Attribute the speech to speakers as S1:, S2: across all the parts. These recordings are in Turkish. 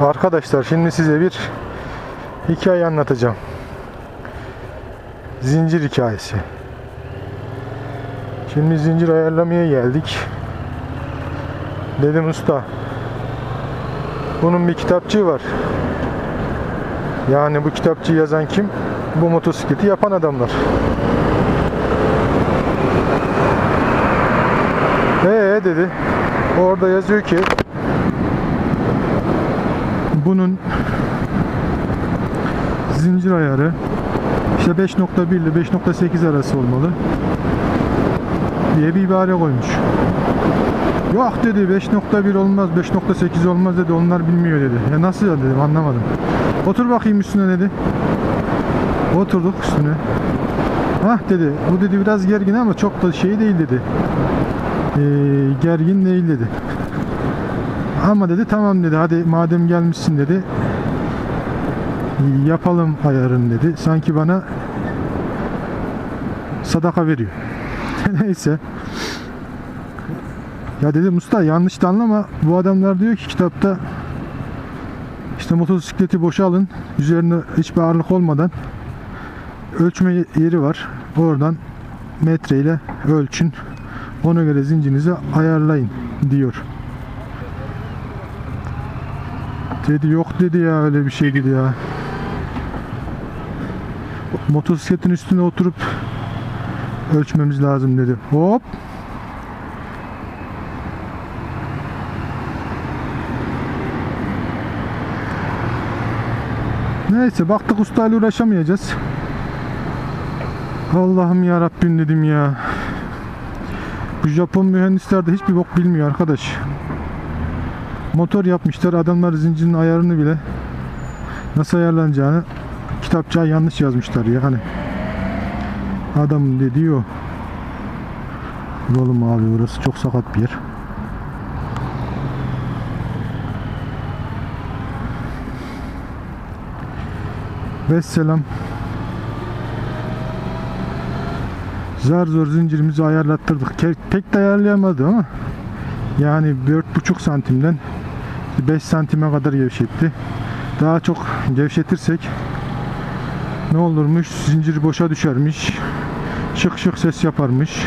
S1: Arkadaşlar şimdi size bir hikaye anlatacağım. Zincir hikayesi. Şimdi zincir ayarlamaya geldik. Dedim usta. Bunun bir kitapçığı var. Yani bu kitapçıyı yazan kim? Bu motosikleti yapan adamlar. Ee dedi. Orada yazıyor ki bunun zincir ayarı işte 5.1 ile 5.8 arası olmalı diye bir ibare koymuş. Yok dedi 5.1 olmaz 5.8 olmaz dedi onlar bilmiyor dedi. Ya nasıl ya dedim anlamadım. Otur bakayım üstüne dedi. Oturduk üstüne. Hah dedi bu dedi biraz gergin ama çok da şey değil dedi. Ee, gergin değil dedi. Ama dedi tamam dedi hadi madem gelmişsin dedi yapalım ayarını dedi. Sanki bana sadaka veriyor. Neyse. Ya dedim usta yanlış da anlama. Bu adamlar diyor ki kitapta işte motosikleti boşa alın. Üzerine hiçbir ağırlık olmadan ölçme yeri var. Oradan metreyle ölçün. Ona göre zincirinizi ayarlayın diyor. Dedi yok dedi ya öyle bir şey dedi ya. Motosikletin üstüne oturup ölçmemiz lazım dedi. Hop. Neyse baktık ustayla uğraşamayacağız. Allah'ım ya Rabbim dedim ya. Bu Japon mühendisler de hiçbir bok bilmiyor arkadaş. Motor yapmışlar adamlar zincirin ayarını bile nasıl ayarlanacağını kitapçığa yanlış yazmışlar yani. Adam dediği o. Oğlum abi burası çok sakat bir yer. Vesselam. Zar zor zincirimizi ayarlattırdık. Pek de ayarlayamadı ama yani 4,5 santimden 5 santime kadar gevşetti. Daha çok gevşetirsek ne olurmuş? Zincir boşa düşermiş. Şık şık ses yaparmış.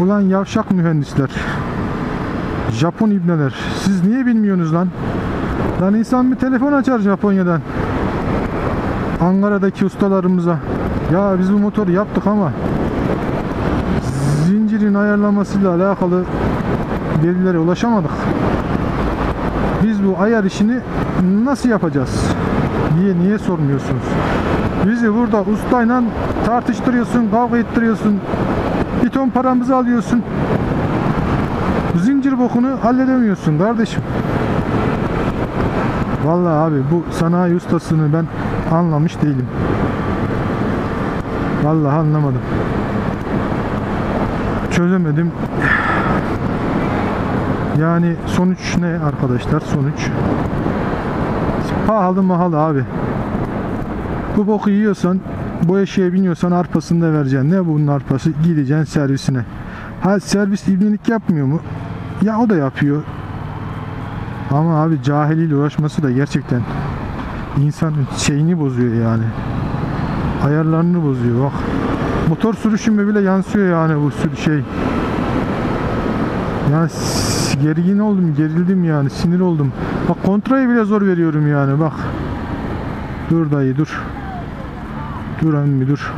S1: Ulan yavşak mühendisler. Japon ibneler. Siz niye bilmiyorsunuz lan? Lan insan bir telefon açar Japonya'dan. Ankara'daki ustalarımıza. Ya biz bu motoru yaptık ama zincirin ayarlamasıyla alakalı verilere ulaşamadık. Ayar işini nasıl yapacağız? Niye niye sormuyorsunuz? Bizi burada ustayla tartıştırıyorsun, kavga ettiriyorsun. Bir ton paramızı alıyorsun. Zincir bokunu halledemiyorsun kardeşim. Vallahi abi bu sanayi ustasını ben anlamış değilim. Vallahi anlamadım. Çözemedim. Yani sonuç ne arkadaşlar? Sonuç pahalı mahalı abi. Bu boku yiyorsan bu eşeğe biniyorsan arpasını da vereceksin. Ne bunun arpası? Gideceksin servisine. Ha servis ibnelik yapmıyor mu? Ya o da yapıyor. Ama abi cahiliyle uğraşması da gerçekten insanın şeyini bozuyor yani. Ayarlarını bozuyor bak. Motor sürüşüme bile yansıyor yani bu sür şey. Yani gergin oldum, gerildim yani, sinir oldum. Bak kontrayı bile zor veriyorum yani bak. Dur dayı dur. Dur emmi dur.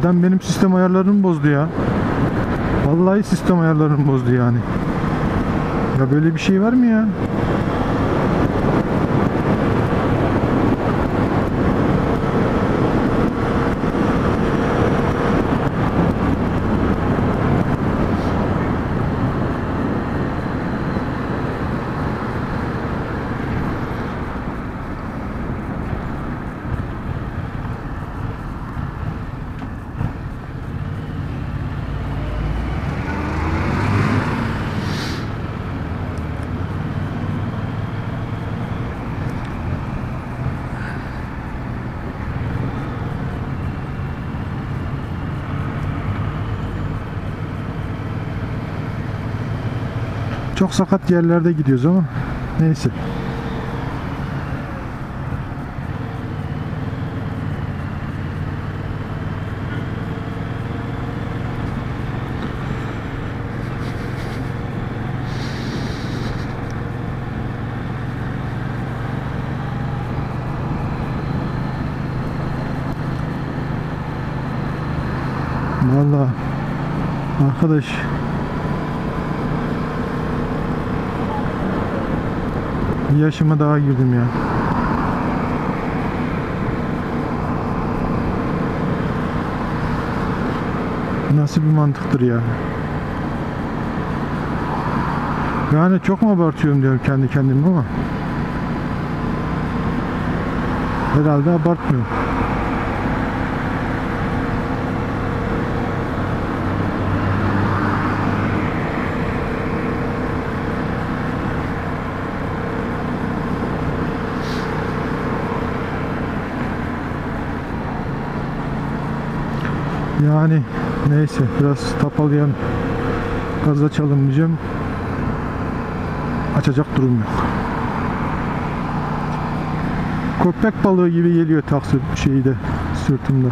S1: Adam benim sistem ayarlarımı bozdu ya. Vallahi sistem ayarlarımı bozdu yani. Ya böyle bir şey var mı ya? Çok sakat yerlerde gidiyoruz ama neyse. Vallahi arkadaş yaşıma daha girdim ya. Nasıl bir mantıktır ya? Yani çok mu abartıyorum diyorum kendi kendime ama herhalde abartmıyorum. Yani neyse biraz tapalayan gaz açalım diyeceğim. Açacak durum yok. Köpek balığı gibi geliyor taksi şeyi de sırtımda.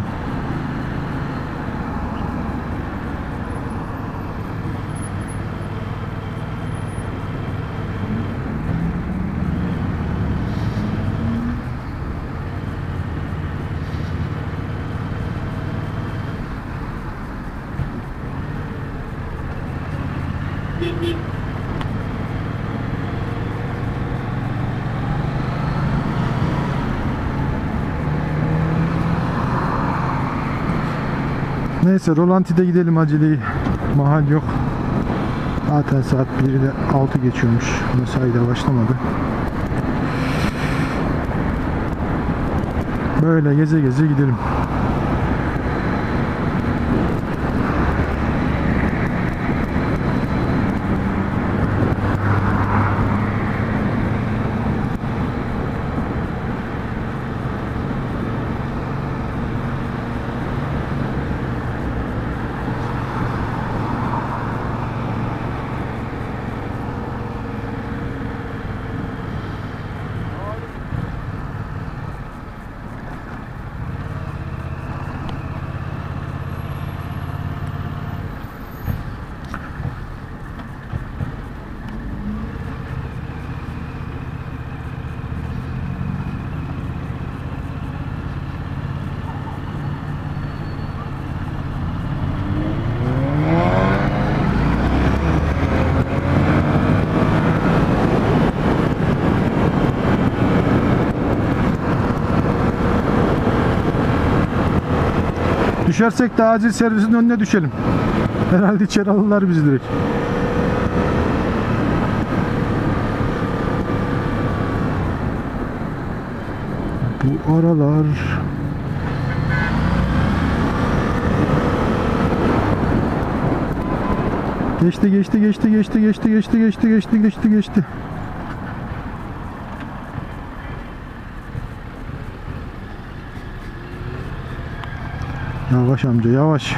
S1: Neyse Rolanti'de gidelim aceleyi. Mahal yok. Zaten saat 1'de 6 geçiyormuş. Mesai de başlamadı. Böyle geze geze gidelim. Düşersek de acil servisin önüne düşelim. Herhalde içeri alırlar bizi direkt. Bu aralar Geçti geçti geçti geçti geçti geçti geçti geçti geçti geçti. No właśnie, działałaś.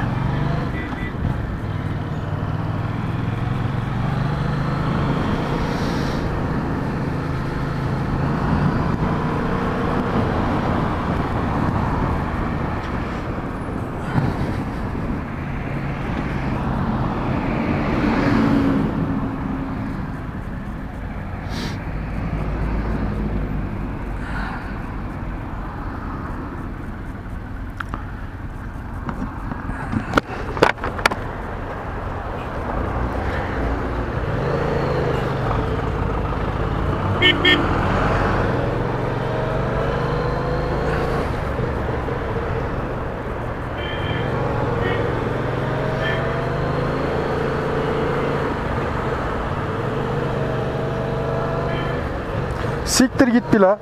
S1: Siktir gitti la.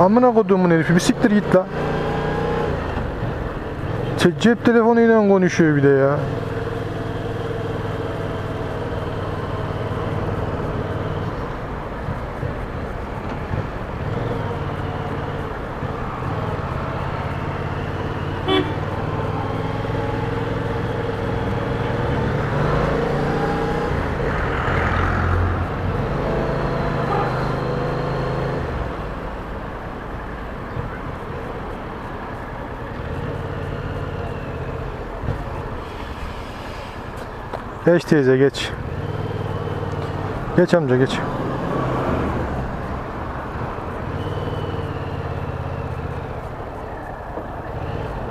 S1: Amına koduğumun herifi bir siktir git la. Ce- Cep telefonuyla konuşuyor bir de ya. Geç teyze geç. Geç amca geç.